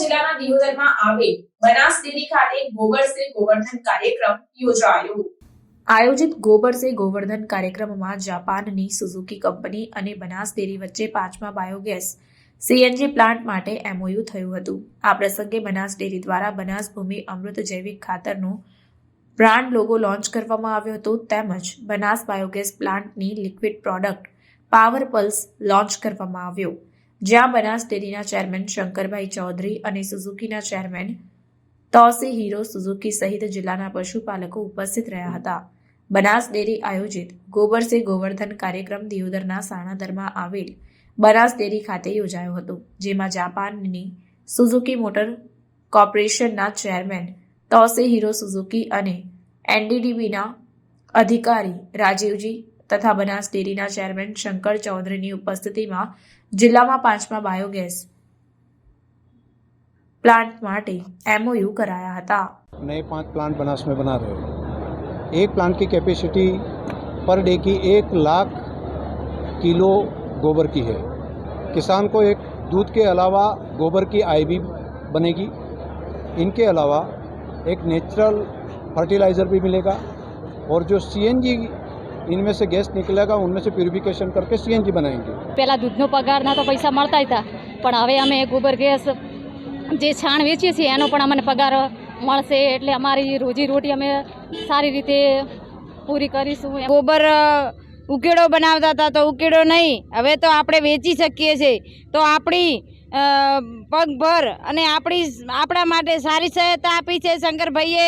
જિલ્લાના દિયોદરમાં આવેલ બનાસ ડેરી ખાતે ગોબર સે ગોવર્ધન કાર્યક્રમ યોજાયો. આયોજિત ગોબર સે ગોવર્ધન કાર્યક્રમમાં જાપાનની સુઝુકી કંપની અને બનાસ ડેરી વચ્ચે પાંચમા બાયોગેસ સીએનજી પ્લાન્ટ માટે એમઓયુ થયું હતું. આ પ્રસંગે બનાસ ડેરી દ્વારા બનાસ ભૂમિ અમૃત જૈવિક ખાતરનો બ્રાન્ડ લોગો લોન્ચ કરવામાં આવ્યો હતો. તેમજ બનાસ બાયોગેસ પ્લાન્ટની liquid product power pulse launch કરવામાં આવ્યો. જ્યાં બનાસ ડેરીના ચેરમેન શંકરભાઈ ચૌધરી અને સુઝુકીના ચેરમેન તોસી હીરો સુઝુકી સહિત જિલ્લાના પશુપાલકો ઉપસ્થિત રહ્યા હતા. બનાસ ડેરી આયોજિત ગોબર સે ગોવર્ધન કાર્યક્રમ દિયોદરના સાણાદરમાં આવેલ બનાસ ડેરી ખાતે યોજાયો હતો, જેમાં જાપાનની સુઝુકી મોટર કોર્પોરેશનના ચેરમેન તોસે હીરો સુઝુકી અને એનડીડીબીના અધિકારી રાજીવજી તથા બનાસ ડેરીના ચેરમેન શંકર ચૌધરીની ઉપસ્થિતિમાં જિલ્લામાં પાંચમા બાયોગેસ પ્લાન્ટ માટે એમઓયુ કરાયા હતા नए पांच प्लांट बनास में बना रहे हो एक प्लांट की कैपेसिटी पर डे की एक लाख किलो गोबर की है किसान को एक दूध के अलावा गोबर की आय भी बनेगी इनके अलावा एक नेचुरल फर्टिलाइज़र भी मिलेगा और जो सीएनजी इनमें से गैस निकलेगा उनमें से प्यूरिफिकेशन करके सीएनजी बनाएंगे પહેલાં દૂધનો પગારના તો પૈસા મળતા હતા પણ હવે અમે ગોબર ગેસ જે છાણ વેચીએ છીએ એનો પણ અમને પગાર મળશે એટલે અમારી રોજી રોટી અમે સારી રીતે પૂરી કરીશું એમ ગોબર અ, ઉકેળો બનાવતા હતા તો ઉકેળો નહીં હવે તો આપણે વેચી શકીએ છીએ તો આપણી અ, પગભર અને આપણી આપણા માટે સારી સહાયતા આપી છે શંકરભાઈએ